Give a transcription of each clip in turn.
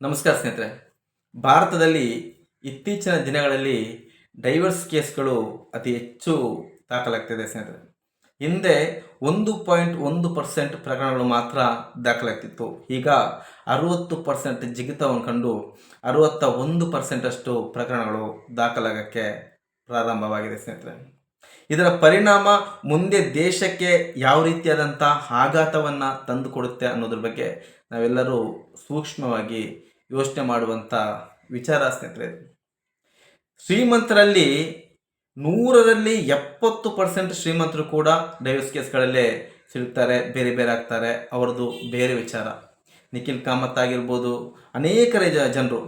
ನಮಸ್ಕಾರ ಸ್ನೇಹಿತರೆ. ಭಾರತದಲ್ಲಿ ಇತ್ತೀಚಿನ ದಿನಗಳಲ್ಲಿ ಡೈವರ್ಸ್ ಕೇಸ್ಗಳು ಅತಿ ಹೆಚ್ಚು ದಾಖಲಾಗ್ತಿದೆ ಸ್ನೇಹಿತರೆ. ಹಿಂದೆ ಒಂದು ಪಾಯಿಂಟ್ ಒಂದು ಪರ್ಸೆಂಟ್ ಪ್ರಕರಣಗಳು ಮಾತ್ರ ದಾಖಲಾಗ್ತಿತ್ತು. ಈಗ ಅರುವತ್ತು ಪರ್ಸೆಂಟ್ ಜಿಗಿತವನ್ನು ಕಂಡು ಅರುವತ್ತ ಒಂದು ಪರ್ಸೆಂಟಷ್ಟು ಪ್ರಕರಣಗಳು ದಾಖಲಾಗಕ್ಕೆ ಪ್ರಾರಂಭವಾಗಿದೆ ಸ್ನೇಹಿತರೆ. ಇದರ ಪರಿಣಾಮ ಮುಂದೆ ದೇಶಕ್ಕೆ ಯಾವ ರೀತಿಯಾದಂಥ ಆಘಾತವನ್ನು ತಂದುಕೊಡುತ್ತೆ ಅನ್ನೋದ್ರ ಬಗ್ಗೆ ನಾವೆಲ್ಲರೂ ಸೂಕ್ಷ್ಮವಾಗಿ ಯೋಚನೆ ಮಾಡುವಂಥ ವಿಚಾರ ಸ್ನೇಹಿತರೆ. ಶ್ರೀಮಂತರಲ್ಲಿ ನೂರರಲ್ಲಿ ಎಪ್ಪತ್ತು ಪರ್ಸೆಂಟ್ ಶ್ರೀಮಂತರು ಕೂಡ ಡೈವರ್ಸ್ ಕೇಸ್ಗಳಲ್ಲೇ ಸಿಗ್ತಾರೆ ಬೇರೆ ಬೇರೆ ಆಗ್ತಾರೆ. ಅವರದು ಬೇರೆ ವಿಚಾರ. ನಿಖಿಲ್ ಕಾಮತ್ ಆಗಿರ್ಬೋದು, ಅನೇಕ ಜನರು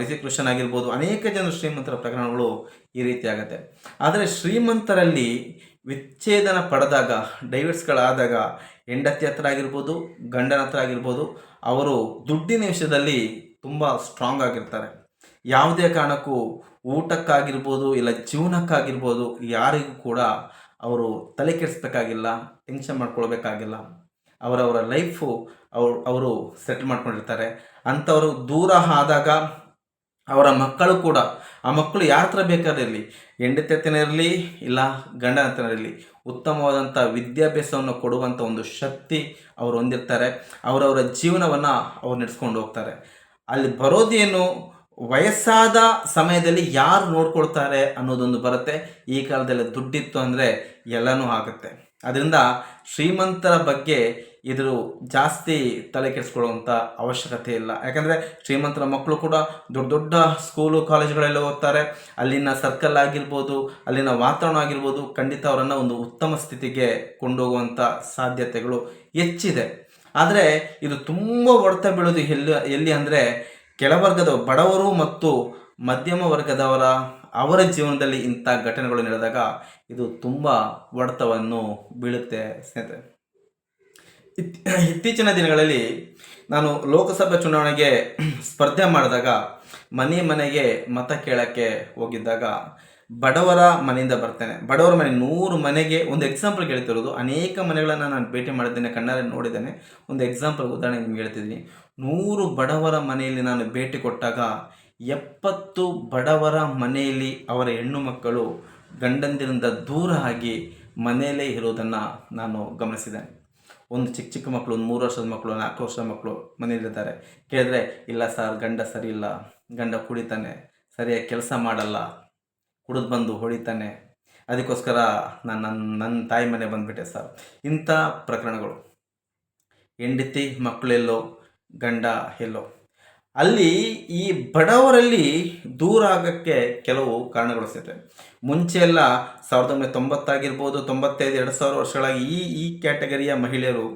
ರಿಸಿಕ್ ರೋಷನ್ ಆಗಿರ್ಬೋದು, ಅನೇಕ ಜನರು ಶ್ರೀಮಂತರ ಪ್ರಕರಣಗಳು ಈ ರೀತಿ ಆಗುತ್ತೆ. ಆದರೆ ಶ್ರೀಮಂತರಲ್ಲಿ ವಿಚ್ಛೇದನ ಪಡೆದಾಗ ಡೈವರ್ಸ್ಗಳಾದಾಗ ಹೆಂಡತಿ ಹತ್ರ ಆಗಿರ್ಬೋದು, ಗಂಡನ ಹತ್ರ ಆಗಿರ್ಬೋದು, ಅವರು ದುಡ್ಡಿನ ವಿಷಯದಲ್ಲಿ ತುಂಬ ಸ್ಟ್ರಾಂಗ್ ಆಗಿರ್ತಾರೆ. ಯಾವುದೇ ಕಾರಣಕ್ಕೂ ಊಟಕ್ಕಾಗಿರ್ಬೋದು ಇಲ್ಲ ಜೀವನಕ್ಕಾಗಿರ್ಬೋದು ಯಾರಿಗೂ ಕೂಡ ಅವರು ತಲೆ ಕೆಡಿಸ್ಬೇಕಾಗಿಲ್ಲ, ಟೆನ್ಷನ್ ಮಾಡ್ಕೊಳ್ಬೇಕಾಗಿಲ್ಲ. ಅವರವರ ಲೈಫು ಅವರು ಅವರು ಸೆಟ್ಲ್ ಮಾಡ್ಕೊಂಡಿರ್ತಾರೆ. ಅಂಥವರು ದೂರ ಆದಾಗ ಅವರ ಮಕ್ಕಳು ಕೂಡ, ಆ ಮಕ್ಕಳು ಯಾರ ಹತ್ರ ಬೇಕಾದ್ರೆ ಇರಲಿ ಇಲ್ಲ ಗಂಡನ ಇರಲಿ, ಉತ್ತಮವಾದಂಥ ವಿದ್ಯಾಭ್ಯಾಸವನ್ನು ಕೊಡುವಂಥ ಒಂದು ಶಕ್ತಿ ಅವರು ಹೊಂದಿರ್ತಾರೆ. ಅವರವರ ಜೀವನವನ್ನು ಅವ್ರು ನಡೆಸ್ಕೊಂಡು ಹೋಗ್ತಾರೆ. ಅಲ್ಲಿ ಬರೋದೇನು? ವಯಸ್ಸಾದ ಸಮಯದಲ್ಲಿ ಯಾರು ನೋಡ್ಕೊಳ್ತಾರೆ ಅನ್ನೋದೊಂದು ಬರುತ್ತೆ. ಈ ಕಾಲದಲ್ಲಿ ದುಡ್ಡಿತ್ತು ಅಂದರೆ ಎಲ್ಲನೂ ಆಗುತ್ತೆ. ಅದರಿಂದ ಶ್ರೀಮಂತರ ಬಗ್ಗೆ ಇದ್ರ ಜಾಸ್ತಿ ತಲೆ ಕೆಡಿಸ್ಕೊಳ್ಳುವಂಥ ಅವಶ್ಯಕತೆ ಇಲ್ಲ. ಯಾಕಂದರೆ ಶ್ರೀಮಂತರ ಮಕ್ಕಳು ಕೂಡ ದೊಡ್ಡ ದೊಡ್ಡ ಸ್ಕೂಲು ಕಾಲೇಜುಗಳೆಲ್ಲ ಓದ್ತಾರೆ. ಅಲ್ಲಿನ ಸರ್ಕಲ್ ಆಗಿರ್ಬೋದು, ಅಲ್ಲಿನ ವಾತಾವರಣ ಆಗಿರ್ಬೋದು ಖಂಡಿತ ಅವರನ್ನು ಒಂದು ಉತ್ತಮ ಸ್ಥಿತಿಗೆ ಕೊಂಡೋಗುವಂಥ ಸಾಧ್ಯತೆಗಳು ಹೆಚ್ಚಿದೆ. ಆದರೆ ಇದು ತುಂಬ ಹೊಡೆತ ಬೀಳೋದು ಎಲ್ಲಿ ಎಲ್ಲಿ ಅಂದರೆ ಕೆಳವರ್ಗದ ಬಡವರು ಮತ್ತು ಮಧ್ಯಮ ವರ್ಗದವರ ಅವರ ಜೀವನದಲ್ಲಿ ಇಂಥ ಘಟನೆಗಳು ನಡೆದಾಗ ಇದು ತುಂಬ ಹೊಡೆತವನ್ನು ಬೀಳುತ್ತೆ ಸ್ನೇಹಿತರೆ. ಇತ್- ಇತ್ತೀಚಿನ ದಿನಗಳಲ್ಲಿ ನಾನು ಲೋಕಸಭೆ ಚುನಾವಣೆಗೆ ಸ್ಪರ್ಧೆ ಮಾಡಿದಾಗ ಮನೆ ಮನೆಗೆ ಮತ ಕೇಳಕ್ಕೆ ಹೋಗಿದ್ದಾಗ ಬಡವರ ಮನೆಯಿಂದ ಬರ್ತೇನೆ. ಬಡವರ ಮನೆ ನೂರು ಮನೆಗೆ ಒಂದು ಎಕ್ಸಾಂಪಲ್ ಹೇಳ್ತಿರೋದು ಅನೇಕ ಮನೆಗಳನ್ನು ನಾನು ಭೇಟಿ ಮಾಡಿದ್ದೇನೆ, ಕಣ್ಣಾರೆ ನೋಡಿದ್ದೇನೆ. ಒಂದು ಎಕ್ಸಾಂಪಲ್ ಉದಾಹರಣೆ ನಿಮ್ಗೆ ಹೇಳ್ತಿದ್ದೀನಿ. ನೂರು ಬಡವರ ಮನೆಯಲ್ಲಿ ನಾನು ಭೇಟಿ ಕೊಟ್ಟಾಗ ಎಪ್ಪತ್ತು ಬಡವರ ಮನೆಯಲ್ಲಿ ಅವರ ಹೆಣ್ಣು ಮಕ್ಕಳು ಗಂಡಂದಿರಿಂದ ದೂರ ಆಗಿ ಮನೆಯಲ್ಲೇ ಇರೋದನ್ನು ನಾನು ಗಮನಿಸಿದ್ದೇನೆ. ಒಂದು ಚಿಕ್ಕ ಚಿಕ್ಕ ಮಕ್ಕಳು, ಒಂದು ಮೂರು ವರ್ಷದ ಮಕ್ಕಳು, ನಾಲ್ಕು ವರ್ಷದ ಮಕ್ಕಳು ಮನೆಯಲ್ಲಿದ್ದಾರೆ. ಕೇಳಿದ್ರೆ, ಇಲ್ಲ ಸರ್, ಗಂಡ ಸರಿ ಇಲ್ಲ. ಗಂಡ ಕುಡಿತಾನೆ. ಸರಿಯಾಗಿ ಕೆಲಸ ಮಾಡಲ್ಲ. ಕುಡಿದು ಬಂದು ಹೊಡಿತಾನೆ. ಅದಕ್ಕೋಸ್ಕರ ನಾನು ನನ್ನ ನನ್ನ ತಾಯಿ ಮನೆ ಬಂದುಬಿಟ್ಟೆ ಸರ್. ಇಂಥ ಪ್ರಕರಣಗಳು. ಹೆಂಡತಿ, ಮಕ್ಕಳೆಲ್ಲೋ, ಗಂಡ ಎಲ್ಲೋ. ಅಲ್ಲಿ ಈ ಬಡವರಲ್ಲಿ ದೂರ ಆಗೋಕ್ಕೆ ಕೆಲವು ಕಾರಣಗಳು ಸಿಗುತ್ತೆ ಮುಂಚೆ ಎಲ್ಲ ಸಾವಿರದ ಒಂಬೈನೂರ ತೊಂಬತ್ತಾಗಿರ್ಬೋದು, ತೊಂಬತ್ತೈದು, ಎರಡು ಸಾವಿರ ವರ್ಷಗಳಾಗಿ ಈ ಈ ಕ್ಯಾಟಗರಿಯ ಮಹಿಳೆಯರು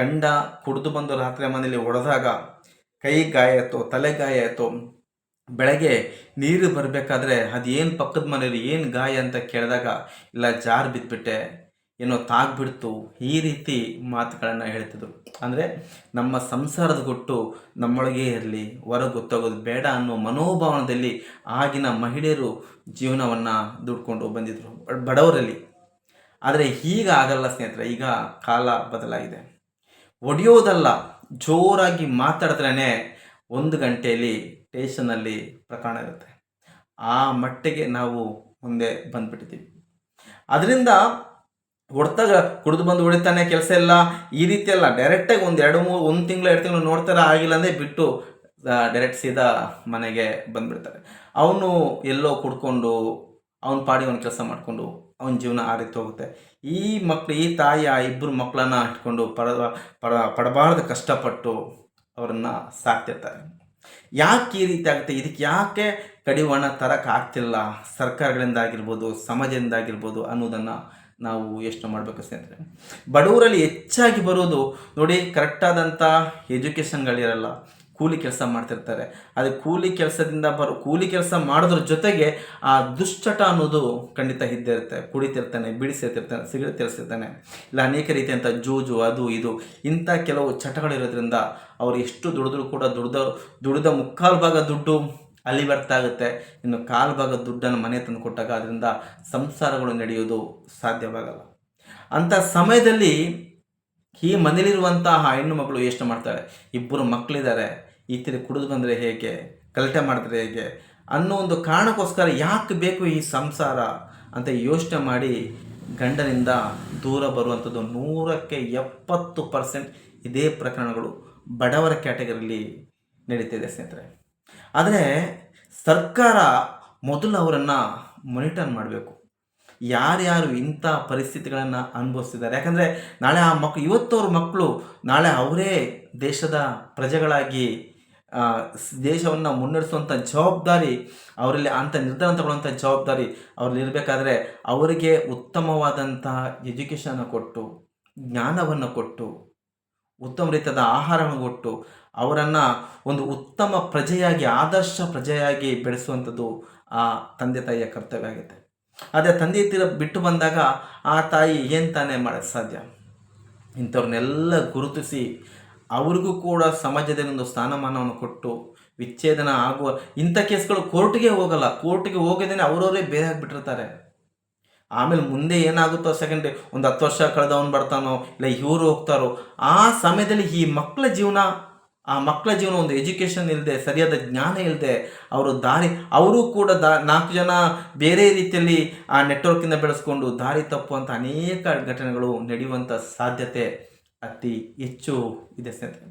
ಗಂಡ ಕುಡಿದು ಬಂದು ರಾತ್ರಿ ಮನೆಯಲ್ಲಿ ಹೊಡೆದಾಗ ಕೈ ಗಾಯ ಆಯಿತು ತಲೆ ಗಾಯ ಆಯಿತು ಬೆಳಗ್ಗೆ ನೀರು ಬರಬೇಕಾದ್ರೆ ಅದೇನು ಪಕ್ಕದ ಮನೇಲಿ ಏನು ಗಾಯ ಅಂತ ಕೇಳಿದಾಗ, ಇಲ್ಲ ಜಾರು ಬಿದ್ದುಬಿಟ್ಟೆ ಏನೋ ತಾಗ್ಬಿಡ್ತು, ಈ ರೀತಿ ಮಾತುಗಳನ್ನು ಹೇಳ್ತಿದ್ರು. ಅಂದರೆ ನಮ್ಮ ಸಂಸಾರದ ಗೊಟ್ಟು ನಮ್ಮೊಳಗೇ ಇರಲಿ, ಹೊರಗೆ ಗೊತ್ತಾಗೋದು ಬೇಡ ಅನ್ನೋ ಮನೋಭಾವನದಲ್ಲಿ ಆಗಿನ ಮಹಿಳೆಯರು ಜೀವನವನ್ನು ದುಡ್ಕೊಂಡು ಬಂದಿದ್ದರು ಬಡವರಲ್ಲಿ. ಆದರೆ ಈಗ ಆಗಲ್ಲ ಸ್ನೇಹಿತರೆ, ಈಗ ಕಾಲ ಬದಲಾಗಿದೆ. ಒಡೆಯೋದಲ್ಲ, ಜೋರಾಗಿ ಮಾತಾಡಿದ್ರೇ ಒಂದು ಗಂಟೆಯಲ್ಲಿ ಸ್ಟೇಷನಲ್ಲಿ ಪ್ರಕರಣ ಇರುತ್ತೆ. ಆ ಮಟ್ಟಿಗೆ ನಾವು ಮುಂದೆ ಬಂದ್ಬಿಟ್ಟಿದ್ದೀವಿ. ಅದರಿಂದ ಹೊಡ್ತಾಗ ಕುಡಿದು ಬಂದು ಹೊಡಿತಾನೆ ಕೆಲಸ ಎಲ್ಲ ಈ ರೀತಿ ಅಲ್ಲ ಡೈರೆಕ್ಟಾಗಿ ಒಂದು ಎರಡು ಮೂರು ಒಂದು ತಿಂಗಳು, ಎರಡು ತಿಂಗಳು ನೋಡ್ತಾರೆ ಆಗಿಲ್ಲ ಅಂದರೆ ಬಿಟ್ಟು ಡೈರೆಕ್ಟ್ ಸೀದಾ ಮನೆಗೆ ಬಂದುಬಿಡ್ತಾರೆ. ಅವನು ಎಲ್ಲೋ ಕುಡ್ಕೊಂಡು, ಅವನ ಪಾಡಿ ಒಂದು ಕೆಲಸ ಮಾಡಿಕೊಂಡು, ಅವನ ಜೀವನ ಆ ರೀತಿ ಹೋಗುತ್ತೆ. ಈ ಮಕ್ಕಳು ಈ ತಾಯಿ, ಆ ಇಬ್ಬರು ಮಕ್ಕಳನ್ನ ಇಟ್ಕೊಂಡು ಪಡ ಪಡ, ಪಡಬಾರ್ದು ಕಷ್ಟಪಟ್ಟು ಅವರನ್ನು ಸಾಕ್ತಿರ್ತಾರೆ. ಯಾಕೆ ಈ ರೀತಿ ಆಗುತ್ತೆ? ಇದಕ್ಕೆ ಯಾಕೆ ಕಡಿವಾಣ ತರಕ್ಕೆ ಆಗ್ತಿಲ್ಲ? ಸರ್ಕಾರಗಳಿಂದ ಆಗಿರ್ಬೋದು ಸಮಾಜದಿಂದ ಆಗಿರ್ಬೋದು ಅನ್ನೋದನ್ನು ನಾವು ಯೋಚನೆ ಮಾಡಬೇಕು ಸ್ನೇಹಿತರೆ. ಬಡವರಲ್ಲಿ ಹೆಚ್ಚಾಗಿ ಬರೋದು ನೋಡಿ ಕರೆಕ್ಟಾದಂಥ ಎಜುಕೇಷನ್ಗಳಿರಲ್ಲ ಕೂಲಿ ಕೆಲಸ ಮಾಡ್ತಿರ್ತಾರೆ. ಅದು ಕೂಲಿ ಕೆಲಸದಿಂದ ಬರೋ, ಕೂಲಿ ಕೆಲಸ ಮಾಡೋದ್ರ ಜೊತೆಗೆ ಆ ದುಶ್ಚಟ ಅನ್ನೋದು ಖಂಡಿತ ಇದ್ದೇ ಇರುತ್ತೆ ಕುಡಿತಿರ್ತಾನೆ ಬಿಡಿಸಿರ್ತಿರ್ತಾನೆ ಸಿಗರೇಟ್ ತಿರ್ಸಿರ್ತಾನೆ ಇಲ್ಲ ಅನೇಕ ರೀತಿಯಂಥ ಜೂಜು, ಅದು ಇದು, ಇಂಥ ಕೆಲವು ಚಟಗಳಿರೋದ್ರಿಂದ ಅವ್ರು ಎಷ್ಟು ದುಡಿದ್ರು ಕೂಡ ದುಡ್ದ, ದುಡಿದ ಮುಕ್ಕಾಲು ಭಾಗ ದುಡ್ಡು ಅಲ್ಲಿ ವ್ಯರ್ಥ ಆಗುತ್ತೆ. ಇನ್ನು ಕಾಲು ಭಾಗ ದುಡ್ಡನ್ನು ಮನೆ ತಂದು ಕೊಟ್ಟಾಗ ಅದರಿಂದ ಸಂಸಾರಗಳು ನಡೆಯೋದು ಸಾಧ್ಯವಾಗಲ್ಲ. ಅಂಥ ಸಮಯದಲ್ಲಿ ಈ ಮನೇಲಿರುವಂತಹ ಹೆಣ್ಣು ಮಕ್ಕಳು ಯೋಚನೆ ಮಾಡ್ತಾಳೆ ಇಬ್ಬರು ಮಕ್ಕಳಿದ್ದಾರೆ ಈ ತಿರು ಕುಡಿದು ಬಂದರೆ ಹೇಗೆ? ಗಲಾಟೆ ಮಾಡಿದ್ರೆ ಹೇಗೆ? ಅನ್ನೋ ಒಂದು ಕಾರಣಕ್ಕೋಸ್ಕರ ಯಾಕೆ ಬೇಕು ಈ ಸಂಸಾರ ಅಂತ ಯೋಚನೆ ಮಾಡಿ ಗಂಡನಿಂದ ದೂರ ಬರುವಂಥದ್ದು ನೂರಕ್ಕೆ ಎಪ್ಪತ್ತು ಪರ್ಸೆಂಟ್ ಇದೇ ಪ್ರಕರಣಗಳು ಬಡವರ ಕ್ಯಾಟಗರಿಲಿ ನಡೀತಿದೆ ಸ್ನೇಹಿತರೆ. ಆದರೆ ಸರ್ಕಾರ ಮೊದಲು ಅವರನ್ನು ಮಾನಿಟರ್ ಮಾಡಬೇಕು. ಯಾರ್ಯಾರು ಇಂಥ ಪರಿಸ್ಥಿತಿಗಳನ್ನು ಅನುಭವಿಸ್ತಿದ್ದಾರೆ? ಯಾಕಂದರೆ ನಾಳೆ ಆ ಮಕ್ಕಳು ಇವತ್ತವ್ರ ಮಕ್ಕಳು ನಾಳೆ ಅವರೇ ದೇಶದ ಪ್ರಜೆಗಳಾಗಿ ದೇಶವನ್ನು ಮುನ್ನಡೆಸುವಂಥ ಜವಾಬ್ದಾರಿ, ಅವರಲ್ಲಿ ಅಂಥ ನಿರ್ಧಾರ ತಗೊಳ್ಳುವಂಥ ಜವಾಬ್ದಾರಿ ಅವ್ರಲ್ಲಿ ಇರಬೇಕಾದ್ರೆ ಅವರಿಗೆ ಉತ್ತಮವಾದಂತಹ ಎಜುಕೇಶನ್ ಕೊಟ್ಟು, ಜ್ಞಾನವನ್ನು ಕೊಟ್ಟು, ಉತ್ತಮ ರೀತಿಯಾದ ಆಹಾರವನ್ನು ಕೊಟ್ಟು, ಅವರನ್ನು ಒಂದು ಉತ್ತಮ ಪ್ರಜೆಯಾಗಿ, ಆದರ್ಶ ಪ್ರಜೆಯಾಗಿ ಬೆಳೆಸುವಂಥದ್ದು ಆ ತಂದೆ ತಾಯಿಯ ಕರ್ತವ್ಯ ಆಗುತ್ತೆ ಅದೇ ತಂದೆ ತೀರ ಬಿಟ್ಟು ಬಂದಾಗ ಆ ತಾಯಿ ಏನು ತಾನೇ ಮಾಡೋಕ್ಕೆ ಸಾಧ್ಯ? ಇಂಥವ್ರನ್ನೆಲ್ಲ ಗುರುತಿಸಿ ಅವ್ರಿಗೂ ಕೂಡ ಸಮಾಜದಲ್ಲಿ ಒಂದು ಸ್ಥಾನಮಾನವನ್ನು ಕೊಟ್ಟು ವಿಚ್ಛೇದನ ಆಗುವ ಇಂಥ ಕೇಸ್ಗಳು ಕೋರ್ಟ್ಗೆ ಹೋಗಲ್ಲ. ಕೋರ್ಟ್ಗೆ ಹೋಗದೇನೆ ಅವರವರೇ ಬೇರೆ ಆಗಿಬಿಟ್ಟಿರ್ತಾರೆ. ಆಮೇಲೆ ಮುಂದೆ ಏನಾಗುತ್ತೋ ಸೆಕೆಂಡ್ ಒಂದು ಹತ್ತು ವರ್ಷ ಕಳೆದವನು ಬರ್ತಾನೋ, ಇಲ್ಲ ಇವರು ಹೋಗ್ತಾರೋ, ಆ ಸಮಯದಲ್ಲಿ ಈ ಮಕ್ಕಳ ಜೀವನ, ಆ ಮಕ್ಕಳ ಜೀವನ ಒಂದು ಎಜುಕೇಷನ್ ಇಲ್ಲದೆ ಸರಿಯಾದ ಜ್ಞಾನ ಇಲ್ಲದೆ ಅವರು ದಾರಿ, ಅವರು ಕೂಡ ದಾ, ನಾಲ್ಕು ಜನ ಬೇರೆ ರೀತಿಯಲ್ಲಿ ಆ ನೆಟ್ವರ್ಕಿಂದ ಬೆಳೆಸ್ಕೊಂಡು ದಾರಿ ತಪ್ಪುವಂಥ ಅನೇಕ ಘಟನೆಗಳು ನಡೆಯುವಂಥ ಸಾಧ್ಯತೆ. ಅತಿ ಹೆಚ್ಚು ಇದೆ ಸ್ನೇಹಿತರೆ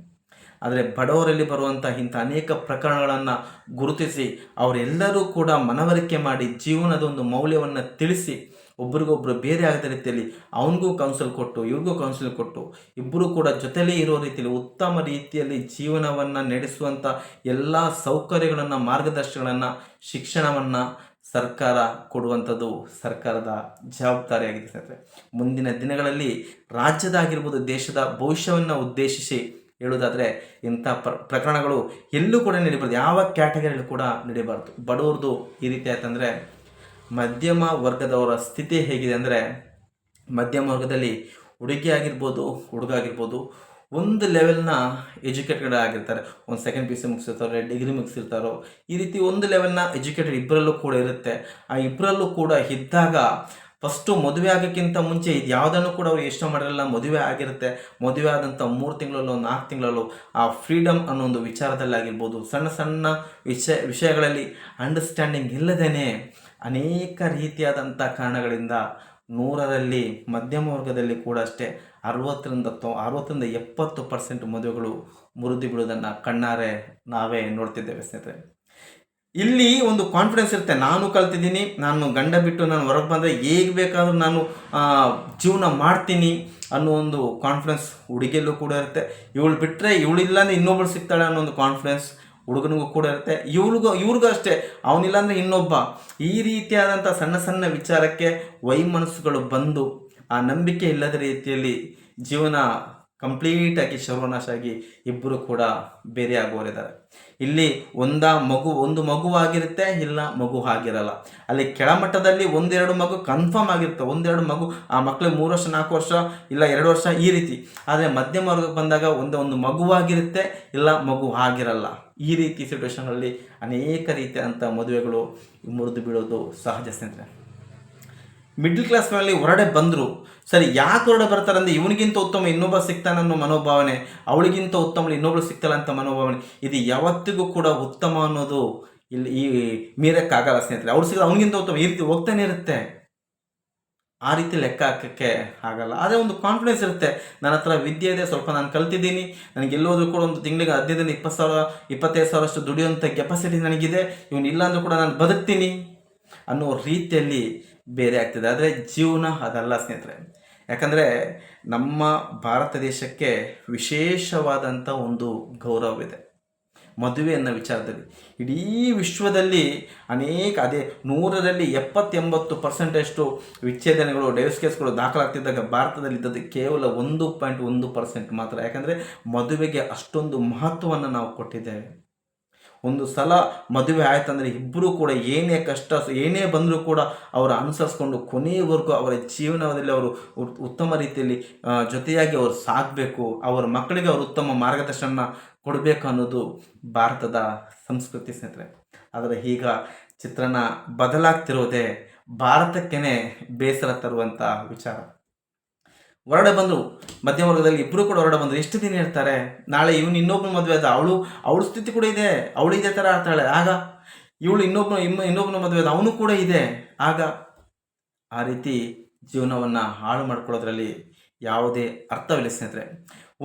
ಆದರೆ ಬಡವರಲ್ಲಿ ಬರುವಂಥ ಇಂಥ ಅನೇಕ ಪ್ರಕರಣಗಳನ್ನು ಗುರುತಿಸಿ ಅವರೆಲ್ಲರೂ ಕೂಡ ಮನವರಿಕೆ ಮಾಡಿ ಜೀವನದ ಒಂದು ಮೌಲ್ಯವನ್ನು ತಿಳಿಸಿ ಒಬ್ರಿಗೊಬ್ರು ಬೇರೆ ಆಗದ ರೀತಿಯಲ್ಲಿ ಅವನಿಗೂ ಕೌನ್ಸಿಲ್ ಕೊಟ್ಟು, ಇವ್ರಿಗೂ ಕೌನ್ಸಿಲ್ ಕೊಟ್ಟು ಇಬ್ಬರು ಕೂಡ ಜೊತೆಲೇ ಇರೋ ರೀತಿಯಲ್ಲಿ ಉತ್ತಮ ರೀತಿಯಲ್ಲಿ ಜೀವನವನ್ನು ನಡೆಸುವಂಥ ಎಲ್ಲ ಸೌಕರ್ಯಗಳನ್ನು, ಮಾರ್ಗದರ್ಶನಗಳನ್ನು, ಶಿಕ್ಷಣವನ್ನು ಸರ್ಕಾರ ಕೊಡುವಂಥದ್ದು ಸರ್ಕಾರದ ಜವಾಬ್ದಾರಿಯಾಗಿದೆ ಸ್ನೇಹಿತರೆ. ಮುಂದಿನ ದಿನಗಳಲ್ಲಿ ರಾಜ್ಯದಾಗಿರ್ಬೋದು ದೇಶದ ಭವಿಷ್ಯವನ್ನು ಉದ್ದೇಶಿಸಿ ಹೇಳುವುದಾದರೆ ಇಂಥ ಪ್ರ, ಪ್ರಕರಣಗಳು ಎಲ್ಲೂ ಕೂಡ ನಡೀಬಾರ್ದು. ಯಾವ ಕ್ಯಾಟಗರಿಯಲ್ಲೂ ಕೂಡ ನಡೀಬಾರ್ದು. ಬಡವ್ರದ್ದು ಈ ರೀತಿ ಆಯ್ತಂದರೆ ಮಧ್ಯಮ ವರ್ಗದವರ ಸ್ಥಿತಿ ಹೇಗಿದೆ ಅಂದರೆ ಮಧ್ಯಮ ವರ್ಗದಲ್ಲಿ ಹುಡುಗಿ ಆಗಿರ್ಬೋದು, ಹುಡುಗ ಆಗಿರ್ಬೋದು ಒಂದು ಲೆವೆಲ್ನ ಎಜುಕೇಟೆಡ್ ಆಗಿರ್ತಾರೆ. ಒಂದು ಸೆಕೆಂಡ್ ಪಿ ಸಿ ಮುಗಿಸಿರ್ತಾರೆ ಡಿಗ್ರಿ ಮುಗಿಸಿರ್ತಾರೋ, ಈ ರೀತಿ ಒಂದು ಲೆವೆಲ್ನ ಎಜುಕೇಟೆಡ್ ಇಬ್ಬರಲ್ಲೂ ಕೂಡ ಇರುತ್ತೆ. ಆ ಇಬ್ಬರಲ್ಲೂ ಕೂಡ ಇದ್ದಾಗ ಫಸ್ಟು ಮದುವೆ ಆಗೋಕ್ಕಿಂತ ಮುಂಚೆ ಇದು ಯಾವುದನ್ನು ಕೂಡ ಅವ್ರು ಎಷ್ಟೋ ಮಾಡಿರಲ್ಲ, ಮದುವೆ ಆಗಿರುತ್ತೆ. ಮದುವೆ ಆದಂಥ ಮೂರು ತಿಂಗಳಲ್ಲೋ, ನಾಲ್ಕು ತಿಂಗಳಲ್ಲೋ, ಆ ಫ್ರೀಡಮ್ ಅನ್ನೋ ಒಂದು ವಿಚಾರದಲ್ಲಿ ಆಗಿರ್ಬೋದು ಸಣ್ಣ ಸಣ್ಣ ವಿಷಯ ವಿಷಯಗಳಲ್ಲಿ ಅಂಡರ್ಸ್ಟ್ಯಾಂಡಿಂಗ್ ಇಲ್ಲದೇ ಅನೇಕ ರೀತಿಯಾದಂಥ ಕಾರಣಗಳಿಂದ ನೂರರಲ್ಲಿ ಮಧ್ಯಮ ವರ್ಗದಲ್ಲಿ ಕೂಡ ಅಷ್ಟೇ ಅರವತ್ತರಿಂದ ತೊ, ಅರವತ್ತರಿಂದ ಎಪ್ಪತ್ತು ಪರ್ಸೆಂಟ್ ಮದುವೆಗಳು ಮುರಿದು ಬೀಳೋದನ್ನು ಕಣ್ಣಾರೆ ನಾವೇ ನೋಡ್ತಿದ್ದೇವೆ ಸ್ನೇಹಿತರೆ. ಇಲ್ಲಿ ಒಂದು ಕಾನ್ಫಿಡೆನ್ಸ್ ಇರುತ್ತೆ. ನಾನು ಕಲ್ತಿದ್ದೀನಿ, ನಾನು ಗಂಡ ಬಿಟ್ಟು ನಾನು ಹೊರಗೆ ಬಂದರೆ ಹೇಗೆ ಬೇಕಾದರೂ ನಾನು ಜೀವನ ಮಾಡ್ತೀನಿ ಅನ್ನೋ ಒಂದು ಕಾನ್ಫಿಡೆನ್ಸ್ ಹುಡುಗಿಯಲ್ಲೂ ಕೂಡ ಇರುತ್ತೆ. ಇವಳು ಬಿಟ್ಟರೆ ಇವಳಿಲ್ಲ ಅಂದರೆ ಇನ್ನೊಬ್ಬಳು ಸಿಗ್ತಾಳೆ ಅನ್ನೋ ಒಂದು ಕಾನ್ಫಿಡೆನ್ಸ್ ಹುಡುಗನಿಗೂ ಕೂಡ ಇರುತ್ತೆ. ಇವಳಿಗೂ, ಇವ್ರಿಗೂ ಅಷ್ಟೇ. ಅವನಿಲ್ಲ ಅಂದರೆ ಇನ್ನೊಬ್ಬ. ಈ ರೀತಿಯಾದಂಥ ಸಣ್ಣ ಸಣ್ಣ ವಿಚಾರಕ್ಕೆ ವೈಮನಸ್ಸುಗಳು ಬಂದು ಆ ನಂಬಿಕೆ ಇಲ್ಲದ ರೀತಿಯಲ್ಲಿ ಜೀವನ ಕಂಪ್ಲೀಟಾಗಿ ಸರ್ವನಾಶ ಆಗಿ ಇಬ್ಬರು ಕೂಡ ಬೇರೆ ಆಗುವರಿದ್ದಾರೆ ಇಲ್ಲಿ ಒಂದ ಮಗು, ಒಂದು ಮಗುವಾಗಿರುತ್ತೆ ಇಲ್ಲ ಮಗು ಆಗಿರಲ್ಲ. ಅಲ್ಲಿ ಕೆಳಮಟ್ಟದಲ್ಲಿ ಒಂದೆರಡು ಮಗು ಕನ್ಫರ್ಮ್ ಆಗಿರುತ್ತೆ. ಒಂದೆರಡು ಮಗು ಆ ಮಕ್ಕಳಿಗೆ ಮೂರು ವರ್ಷ, ನಾಲ್ಕು ವರ್ಷ, ಇಲ್ಲ ಎರಡು ವರ್ಷ ಈ ರೀತಿ. ಆದರೆ ಮಧ್ಯಮ ವರ್ಗಕ್ಕೆ ಬಂದಾಗ ಒಂದೇ ಒಂದು ಮಗುವಾಗಿರುತ್ತೆ ಇಲ್ಲ ಮಗು ಆಗಿರಲ್ಲ. ಈ ರೀತಿ ಸಿಚುವೇಶನ್ಗಳಲ್ಲಿ ಅನೇಕ ರೀತಿಯಾದಂಥ ಮದುವೆಗಳು ಮುರಿದು ಬೀಳೋದು ಸಹಜ ಸ್ನೇಹಿತರೆ. ಮಿಡ್ಲ್ ಕ್ಲಾಸ್ ಫ್ಯಾಮಿಲಿ ಹೊರಡೆ ಬಂದರು, ಸರಿ, ಯಾಕೆ ಹೊರಡೆ ಬರ್ತಾರೆ ಅಂದರೆ ಇವನಿಗಿಂತ ಉತ್ತಮ ಇನ್ನೊಬ್ಬ ಸಿಗ್ತಾನೆ ಅನ್ನೋ ಮನೋಭಾವನೆ, ಅವಳಿಗಿಂತ ಉತ್ತಮ ಇನ್ನೊಬ್ಳು ಸಿಗ್ತಾಳೆ ಅಂತ ಮನೋಭಾವನೆ, ಇದು ಯಾವತ್ತಿಗೂ ಕೂಡ ಉತ್ತಮ ಅನ್ನೋದು ಇಲ್ಲಿ ಈ ಮೀರಕ್ಕಾಗಲ್ಲ ಸ್ನೇಹಿತರೆ. ಅವ್ರು ಸಿಗಲ್ಲ ಅವನಿಗಿಂತ ಉತ್ತಮ, ಈ ರೀತಿ ಹೋಗ್ತಾನೆ ಇರುತ್ತೆ. ಆ ರೀತಿ ಲೆಕ್ಕ ಹಾಕೋಕ್ಕೆ ಆಗಲ್ಲ. ಆದರೆ ಒಂದು ಕಾನ್ಫಿಡೆನ್ಸ್ ಇರುತ್ತೆ. ನನ್ನ ಹತ್ರ ವಿದ್ಯೆ ಇದೆ, ಸ್ವಲ್ಪ ನಾನು ಕಲ್ತಿದ್ದೀನಿ, ನನಗೆ ಎಲ್ಲೋದ್ರೂ ಕೂಡ ಒಂದು ತಿಂಗಳಿಗೆ ಹದಿನೈದರಿಂದ ಇಪ್ಪತ್ತು ಸಾವಿರ, ಇಪ್ಪತ್ತೈದು ಸಾವಿರಷ್ಟು ದುಡಿಯುವಂಥ ಕೆಪಾಸಿಟಿ ನನಗಿದೆ. ಇವನು ಇಲ್ಲ ಅಂದರೂ ಕೂಡ ನಾನು ಬದುಕ್ತೀನಿ ಅನ್ನೋ ರೀತಿಯಲ್ಲಿ ಬೇರೆ ಆಗ್ತದೆ. ಆದರೆ ಜೀವನ ಅದಲ್ಲ ಸ್ನೇಹಿತರೆ. ಯಾಕಂದರೆ ನಮ್ಮ ಭಾರತ ದೇಶಕ್ಕೆ ವಿಶೇಷವಾದಂಥ ಒಂದು ಗೌರವವಿದೆ. ಮದುವೆ ಅನ್ನೋ ವಿಚಾರದಲ್ಲಿ. ಇಡೀ ವಿಶ್ವದಲ್ಲಿ ಅನೇಕ, ಅದೇ ನೂರರಲ್ಲಿ ಎಪ್ಪತ್ತೆಂಬತ್ತು ಪರ್ಸೆಂಟಷ್ಟು ವಿಚ್ಛೇದನಗಳು ಡೈವರ್ಸ್ ಕೇಸ್ಗಳು ದಾಖಲಾಗ್ತಿದ್ದಾಗ ಭಾರತದಲ್ಲಿ ಇದ್ದದ್ದು ಕೇವಲ ಒಂದು ಪಾಯಿಂಟ್ ಒಂದು ಪರ್ಸೆಂಟ್ ಮಾತ್ರ. ಯಾಕಂದರೆ ಮದುವೆಗೆ ಅಷ್ಟೊಂದು ಮಹತ್ವವನ್ನು ನಾವು ಕೊಟ್ಟಿದ್ದೇವೆ. ಒಂದು ಸಲ ಮದುವೆ ಆಯ್ತಂದರೆ ಇಬ್ಬರೂ ಕೂಡ ಏನೇ ಕಷ್ಟ, ಏನೇ ಬಂದರೂ ಕೂಡ ಅವರು ಅನುಸರಿಸ್ಕೊಂಡು ಕೊನೆಯವರೆಗೂ ಅವರ ಜೀವನದಲ್ಲಿ ಅವರು ಉತ್ತಮ ರೀತಿಯಲ್ಲಿ ಜೊತೆಯಾಗಿ ಅವರು ಸಾಗಬೇಕು, ಅವರ ಮಕ್ಕಳಿಗೆ ಅವರು ಉತ್ತಮ ಮಾರ್ಗದರ್ಶನ ಕೊಡಬೇಕು ಅನ್ನೋದು ಭಾರತದ ಸಂಸ್ಕೃತಿ ಸ್ನೇಹಿತರೆ. ಆದರೆ ಈಗ ಚಿತ್ರಣ ಬದಲಾಗ್ತಿರೋದೇ ಭಾರತಕ್ಕೇ ಬೇಸರ ತರುವಂಥ ವಿಚಾರ. ಹೊರಡೆ ಬಂದರು, ಮಧ್ಯಮ ವರ್ಗದಲ್ಲಿ ಇಬ್ಬರು ಕೂಡ ಹೊರಡೆ ಬಂದರು. ಎಷ್ಟು ದಿನ ಇರ್ತಾರೆ? ನಾಳೆ ಇವನು ಇನ್ನೊಬ್ಬನ ಮದುವೆ ಆದ, ಅವಳು, ಅವಳ ಸ್ಥಿತಿ ಕೂಡ ಇದೆ. ಅವಳು ಇದೇ ಥರ ಆಡ್ತಾಳೆ. ಆಗ ಇವಳು ಇನ್ನೊಬ್ಬನ ಇನ್ನು ಇನ್ನೊಬ್ಬನ ಮದುವೆ ಆದ ಅವನು ಕೂಡ ಇದೆ. ಆಗ ಆ ರೀತಿ ಜೀವನವನ್ನು ಹಾಳು ಮಾಡ್ಕೊಳ್ಳೋದ್ರಲ್ಲಿ ಯಾವುದೇ ಅರ್ಥವಿಲ್ಲ ಸ್ನೇಹಿತರೆ.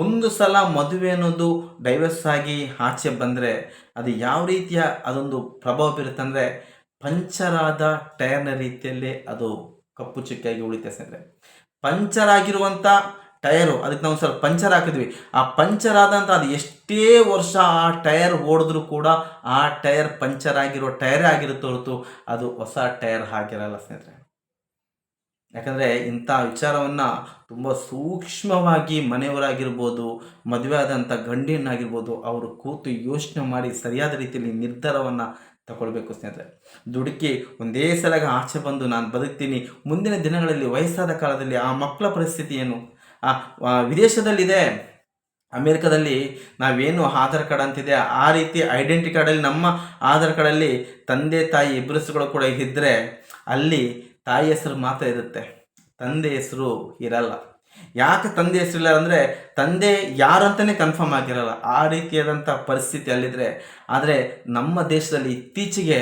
ಒಂದು ಸಲ ಮದುವೆ ಅನ್ನೋದು ಡೈವರ್ಸ್ ಆಗಿ ಆಚೆ ಬಂದರೆ ಅದು ಯಾವ ರೀತಿಯ ಅದೊಂದು ಪ್ರಭಾವ ಬೀರುತ್ತೆ ಅಂದರೆ ಪಂಚರಾದ ಟೈರ್ನ ರೀತಿಯಲ್ಲೇ ಅದು ಕಪ್ಪು ಚುಕ್ಕಿಯಾಗಿ ಉಳಿತೆ ಸ್ನೇಹಿತರೆ. ಪಂಚರ್ ಆಗಿರುವಂಥ ಟಯರು ಅದಕ್ಕೆ ನಾವು ಸ್ವಲ್ಪ ಪಂಚರ್ ಹಾಕಿದ್ವಿ. ಆ ಪಂಚರ್ ಆದಂಥ ಅದು ಎಷ್ಟೇ ವರ್ಷ ಆ ಟೈರ್ ಓಡಿದ್ರೂ ಕೂಡ ಆ ಟೈರ್ ಪಂಚರ್ ಆಗಿರೋ ಟಯರೇ ಆಗಿರುತ್ತೆ ಹೊರತು ಅದು ಹೊಸ ಟೈರ್ ಹಾಕಿರಲ್ಲ ಸ್ನೇಹಿತರೆ. ಯಾಕಂದರೆ ಇಂಥ ವಿಚಾರವನ್ನು ತುಂಬ ಸೂಕ್ಷ್ಮವಾಗಿ ಮನೆಯವರಾಗಿರ್ಬೋದು, ಮದುವೆ ಆದಂಥ ಗಂಡಿಯನ್ನಾಗಿರ್ಬೋದು, ಅವರು ಕೂತು ಯೋಚನೆ ಮಾಡಿ ಸರಿಯಾದ ರೀತಿಯಲ್ಲಿ ನಿರ್ಧಾರವನ್ನು ತಗೊಳ್ಬೇಕು ಸ್ನೇಹಿತರೆ. ದುಡುಕಿ ಒಂದೇ ಸಲಗ ಆಚೆ ಬಂದು ನಾನು ಬದುಕ್ತೀನಿ. ಮುಂದಿನ ದಿನಗಳಲ್ಲಿ ವಯಸ್ಸಾದ ಕಾಲದಲ್ಲಿ ಆ ಮಕ್ಕಳ ಪರಿಸ್ಥಿತಿ ಏನು? ಆ ವಿದೇಶದಲ್ಲಿದೆ. ಅಮೇರಿಕಾದಲ್ಲಿ ನಾವೇನು ಆಧಾರ್ ಕಾರ್ಡ್ ಅಂತಿದೆ, ಆ ರೀತಿ ಐಡೆಂಟಿ ಕಾರ್ಡಲ್ಲಿ ನಮ್ಮ ಆಧಾರ್ ಕಾರ್ಡಲ್ಲಿ ತಂದೆ, ತಾಯಿ ಹೆಸರುಗಳು ಕೂಡ ಇದ್ದರೆ ಅಲ್ಲಿ ತಾಯಿ ಹೆಸರು ಮಾತ್ರ ಇರುತ್ತೆ. ತಂದೆ ಹೆಸರು ಇರಲ್ಲ. ಯಾಕೆ ತಂದೆ ಹೆಸರಿಲ್ಲ ಅಂದರೆ ತಂದೆ ಯಾರು ಕನ್ಫರ್ಮ್ ಆಗಿರಲ್ಲ. ಆ ರೀತಿಯಾದಂಥ ಪರಿಸ್ಥಿತಿ ಅಲ್ಲಿದ್ದರೆ ಆದರೆ ನಮ್ಮ ದೇಶದಲ್ಲಿ ಇತ್ತೀಚೆಗೆ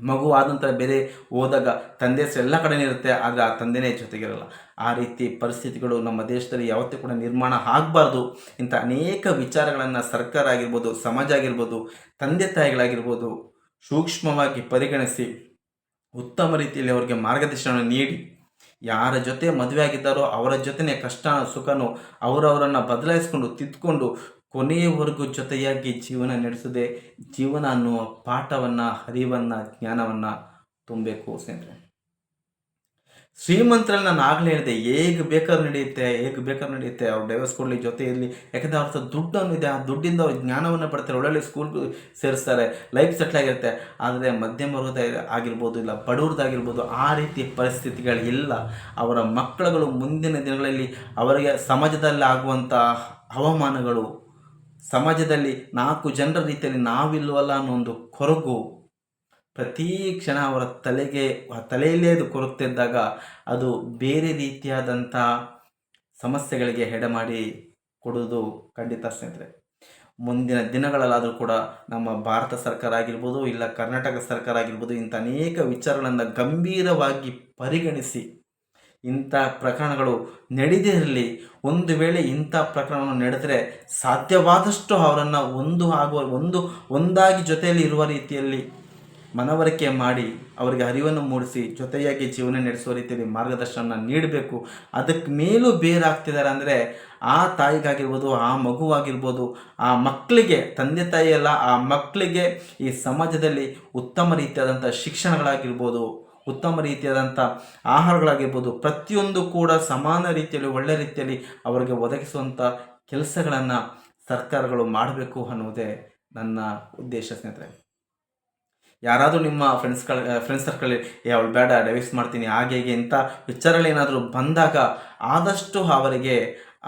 ಮಗು ಆದಂಥ ನಂತರ ಬೇರೆ ಹೋದಾಗ ತಂದೆ ಹೆಸರು ಎಲ್ಲ ಕಡೆನೇ ಇರುತ್ತೆ, ಆದರೆ ಆ ತಂದೆನೇ ಜೊತೆಗಿರಲ್ಲ. ಆ ರೀತಿ ಪರಿಸ್ಥಿತಿಗಳು ನಮ್ಮ ದೇಶದಲ್ಲಿ ಯಾವತ್ತೂ ಕೂಡ ನಿರ್ಮಾಣ ಆಗಬಾರ್ದು ಇಂಥ ಅನೇಕ ವಿಚಾರಗಳನ್ನು ಸರ್ಕಾರ ಆಗಿರ್ಬೋದು, ಸಮಾಜ ಆಗಿರ್ಬೋದು, ತಂದೆ ತಾಯಿಗಳಾಗಿರ್ಬೋದು ಸೂಕ್ಷ್ಮವಾಗಿ ಪರಿಗಣಿಸಿ ಉತ್ತಮ ರೀತಿಯಲ್ಲಿ ಅವರಿಗೆ ಮಾರ್ಗದರ್ಶನ ನೀಡಿ ಯಾರ ಜೊತೆ ಮದುವೆ ಆಗಿದ್ದಾರೋ ಅವರ ಜೊತೆನೇ ಕಷ್ಟ, ಸುಖನೋ ಅವರವರನ್ನು ಬದಲಾಯಿಸ್ಕೊಂಡು ತಿದ್ದುಕೊಂಡು ಕೊನೆಯವರೆಗೂ ಜೊತೆಯಾಗಿ ಜೀವನ ನಡೆಸದೆ ಜೀವನ ಅನ್ನುವ ಪಾಠವನ್ನು ಅರಿವನ್ನು ಜ್ಞಾನವನ್ನು ತುಂಬಬೇಕು, ಸ್ನೇಹಿತರೆ. ಶ್ರೀಮಂತರಲ್ಲಿ ನಾನು ಆಗಲೇ ಹೇಳಿದೆ, ಹೇಗೆ ಬೇಕಾದ್ರೂ ನಡೆಯುತ್ತೆ, ಹೇಗೆ ಬೇಕಾದ್ರೂ ನಡೆಯುತ್ತೆ, ಅವ್ರು ಡೈವರ್ಸ್ ಕೊಡಲಿ ಜೊತೆಯಲ್ಲಿ, ಯಾಕಂದರೆ ಅವ್ರ ಹತ್ರ ದುಡ್ಡು ಆ ದುಡ್ಡಿಂದ ಅವ್ರು ಜ್ಞಾನವನ್ನು ಪಡ್ತಾರೆ, ಒಳ್ಳೊಳ್ಳೆ ಸ್ಕೂಲ್ ಸೇರಿಸ್ತಾರೆ ಲೈಫ್ ಸೆಟ್ಲ್ ಆಗಿರುತ್ತೆ. ಆದರೆ ಮಧ್ಯಮ ವರ್ಗದ ಆಗಿರ್ಬೋದು, ಇಲ್ಲ ಬಡವ್ರದ್ದಾಗಿರ್ಬೋದು, ಆ ರೀತಿ ಪರಿಸ್ಥಿತಿಗಳಿಲ್ಲ ಅವರ ಮಕ್ಕಳುಗಳು ಮುಂದಿನ ದಿನಗಳಲ್ಲಿ ಅವರಿಗೆ ಸಮಾಜದಲ್ಲಿ ಆಗುವಂಥ ಹವಾಮಾನಗಳು, ಸಮಾಜದಲ್ಲಿ ನಾಲ್ಕು ಜನರ ರೀತಿಯಲ್ಲಿ ನಾವಿಲ್ವಲ್ಲ ಅನ್ನೋ ಒಂದು ಕೊರಗು ಪ್ರತಿ ಕ್ಷಣ ಅವರ ತಲೆಗೆ ತಲೆಯಲ್ಲೇ ಅದು ಕೊರುತ್ತಿದ್ದಾಗ ಅದು ಬೇರೆ ರೀತಿಯಾದಂಥ ಸಮಸ್ಯೆಗಳಿಗೆ ಹೆಡೆ ಮಾಡಿ ಕೊಡುವುದು ಖಂಡಿತ ಸ್ನೇಹಿತರೆ. ಮುಂದಿನ ದಿನಗಳಲ್ಲಾದರೂ ಕೂಡ ನಮ್ಮ ಭಾರತ ಸರ್ಕಾರ ಆಗಿರ್ಬೋದು, ಇಲ್ಲ ಕರ್ನಾಟಕ ಸರ್ಕಾರ ಆಗಿರ್ಬೋದು, ಇಂಥ ಅನೇಕ ವಿಚಾರಗಳನ್ನು ಗಂಭೀರವಾಗಿ ಪರಿಗಣಿಸಿ ಇಂಥ ಪ್ರಕರಣಗಳು ನಡೆದೇ ಇರಲಿ, ಒಂದು ವೇಳೆ ಇಂಥ ಪ್ರಕರಣವನ್ನು ನಡೆದರೆ ಸಾಧ್ಯವಾದಷ್ಟು ಅವರನ್ನು ಒಂದು ಆಗುವ, ಒಂದು, ಒಂದಾಗಿ ಜೊತೆಯಲ್ಲಿ ಇರುವ ರೀತಿಯಲ್ಲಿ ಮನವರಿಕೆ ಮಾಡಿ ಅವರಿಗೆ ಅರಿವನ್ನು ಮೂಡಿಸಿ ಜೊತೆಯಾಗಿ ಜೀವನ ನಡೆಸುವ ರೀತಿಯಲ್ಲಿ ಮಾರ್ಗದರ್ಶನ ನೀಡಬೇಕು. ಅದಕ್ಕೆ ಮೇಲೂ ಬೇರಾಗ್ತಿದ್ದಾರೆ ಅಂದರೆ ಆ ತಾಯಿಗಾಗಿರ್ಬೋದು, ಆ ಮಗುವಾಗಿರ್ಬೋದು, ಆ ಮಕ್ಕಳಿಗೆ ತಂದೆ ತಾಯಿ ಅಲ್ಲ, ಆ ಮಕ್ಕಳಿಗೆ ಈ ಸಮಾಜದಲ್ಲಿ ಉತ್ತಮ ರೀತಿಯಾದಂಥ ಶಿಕ್ಷಣಗಳಾಗಿರ್ಬೋದು, ಉತ್ತಮ ರೀತಿಯಾದಂಥ ಆಹಾರಗಳಾಗಿರ್ಬೋದು, ಪ್ರತಿಯೊಂದು ಕೂಡ ಸಮಾನ ರೀತಿಯಲ್ಲಿ, ಒಳ್ಳೆ ರೀತಿಯಲ್ಲಿ ಅವರಿಗೆ ಒದಗಿಸುವಂಥ ಕೆಲಸಗಳನ್ನು ಸರ್ಕಾರಗಳು ಮಾಡಬೇಕು ಅನ್ನುವುದೇ ನನ್ನ ಉದ್ದೇಶ ಸ್ನೇಹಿತರೆ. ಯಾರಾದರೂ ನಿಮ್ಮ ಫ್ರೆಂಡ್ಸ್ಗಳ ಫ್ರೆಂಡ್ಸ್ ಸರ್ಕಲ್ ಅವಳು ಬೇಡ ಡೈವರ್ಸ್ ಮಾಡ್ತೀನಿ, ಹಾಗೆ, ಹೀಗೆ ಇಂಥ ವಿಚಾರಗಳೇನಾದರೂ ಬಂದಾಗ ಆದಷ್ಟು ಅವರಿಗೆ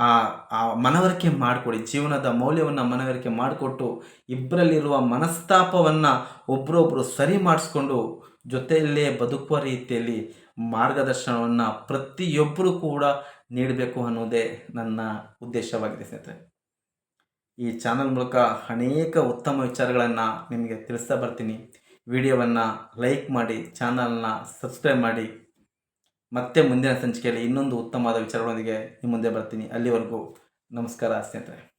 ಆ ಮನವರಿಕೆ ಮಾಡಿಕೊಡಿ. ಜೀವನದ ಮೌಲ್ಯವನ್ನು ಮನವರಿಕೆ ಮಾಡಿಕೊಟ್ಟು ಇಬ್ಬರಲ್ಲಿರುವ ಮನಸ್ತಾಪವನ್ನು ಒಬ್ಬರೊಬ್ಬರು ಸರಿ ಮಾಡಿಸ್ಕೊಂಡು ಜೊತೆಯಲ್ಲೇ ಬದುಕುವ ರೀತಿಯಲ್ಲಿ ಮಾರ್ಗದರ್ಶನವನ್ನು ಪ್ರತಿಯೊಬ್ಬರೂ ಕೂಡ ನೀಡಬೇಕು ಅನ್ನೋದೇ ನನ್ನ ಉದ್ದೇಶವಾಗಿದೆ ಸ್ನೇಹಿತರೆ. ಈ ಚಾನಲ್ ಮೂಲಕ ಅನೇಕ ಉತ್ತಮ ವಿಚಾರಗಳನ್ನು ನಿಮಗೆ ತಿಳಿಸ್ತಾ ಬರ್ತೀನಿ. ವಿಡಿಯೋವನ್ನು ಲೈಕ್ ಮಾಡಿ, ಚಾನಲ್ನ ಸಬ್ಸ್ಕ್ರೈಬ್ ಮಾಡಿ. ಮತ್ತೆ ಮುಂದಿನ ಸಂಚಿಕೆಯಲ್ಲಿ ಇನ್ನೊಂದು ಉತ್ತಮವಾದ ವಿಚಾರಗಳೊಂದಿಗೆ ನಿಮ್ಮ ಮುಂದೆ ಬರ್ತೀನಿ. ಅಲ್ಲಿವರೆಗೂ ನಮಸ್ಕಾರ ಸ್ನೇಹಿತರೆ.